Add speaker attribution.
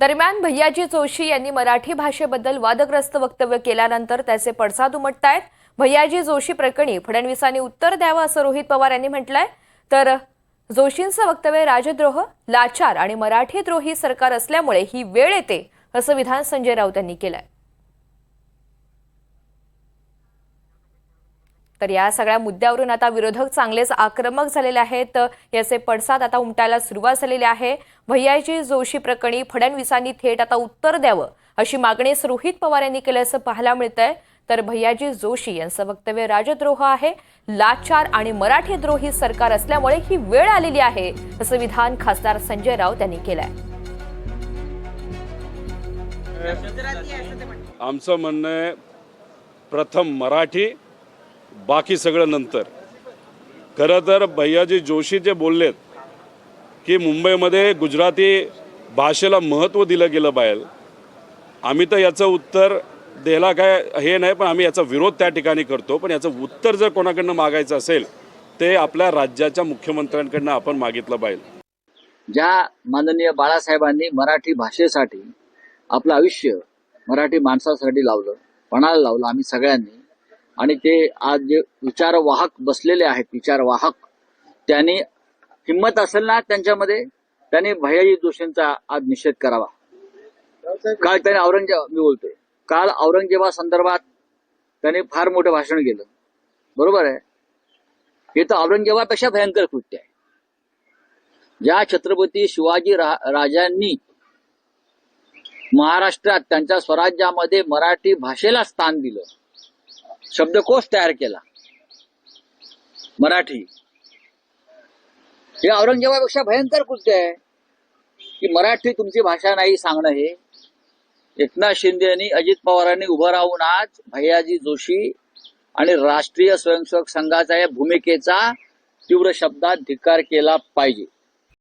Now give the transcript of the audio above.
Speaker 1: दरम्यान भैयाजी जोशी यांनी मराठी भाषेबद्दल वादग्रस्त वक्तव्य केल्यानंतर त्याचे पडसाद उमटतायत. भैयाजी जोशी प्रकरणी फडणवीसांनी उत्तर द्यावं असं रोहित पवार यांनी म्हटलंय. तर जोशींचं वक्तव्य राजद्रोह लाचार आणि मराठीद्रोही सरकार असल्यामुळे ही वेळ येते असं विधान संजय राऊत यांनी केलंय. तर या सगळ्या मुद्द्यावरून आता विरोधक चांगलेच आक्रमक झालेले आहेत. याचे पडसाद आता उमटायला सुरुवात झालेली आहे. भैयाजी जोशी प्रकरणी फडणवीसांनी थेट आता उत्तर द्यावं अशी मागणी रोहित पवार यांनी केल्याचं पाहायला मिळतंय. तर भैयाजी जोशी यांचं वक्तव्य राजद्रोह आहे. लाचार आणि मराठीद्रोही सरकार असल्यामुळे ही वेळ आलेली आहे असं विधान खासदार संजय राऊत यांनी केलंय.
Speaker 2: आमचं म्हणणं आहे प्रथम मराठी बाकी सगळं नंतर. खरं तर भैयाजी जोशी जे बोललेत की मुंबईमध्ये गुजराती भाषेला महत्त्व दिलं गेलं पाहिजे आम्ही तर याचं उत्तर द्यायला काय हे नाही पण आम्ही याचा विरोध त्या ठिकाणी करतो. पण याचं उत्तर जर कोणाकडनं मागायचं असेल ते आपल्या राज्याच्या मुख्यमंत्र्यांकडनं आपण मागितलं पाहिजे.
Speaker 3: ज्या माननीय बाळासाहेबांनी मराठी भाषेसाठी आपलं आयुष्य मराठी माणसासाठी लावलं पणाला लावलं आम्ही सगळ्यांनी आणि ते आज जे विचारवाहक बसलेले आहेत विचारवाहक त्यांनी हिंमत असेल ना त्यांच्यामध्ये त्यांनी भैयाजी जोशींचा आज निषेध करावा. काल त्याने औरंगजेब मी बोलतोय काल औरंगजेबा संदर्भात त्यांनी फार मोठं भाषण केलं. बरोबर आहे? हे तर औरंगजेबापेक्षा भयंकर कृत्य आहे. ज्या छत्रपती शिवाजी रा, राजांनी महाराष्ट्रात त्यांच्या स्वराज्यामध्ये मराठी भाषेला स्थान दिलं शब्दकोश तयार केला? मराठी. हे औरंगजेबापेक्षा भयंकर कृत्य आहे. की मराठी तुमची भाषा नाही सांगणं हे. एकनाथ शिंदे यांनी अजित पवारांनी उभं राहून आज भैयाजी जोशी आणि राष्ट्रीय स्वयंसेवक संघाचा या भूमिकेचा तीव्र शब्दात धिक्कार केला पाहिजे.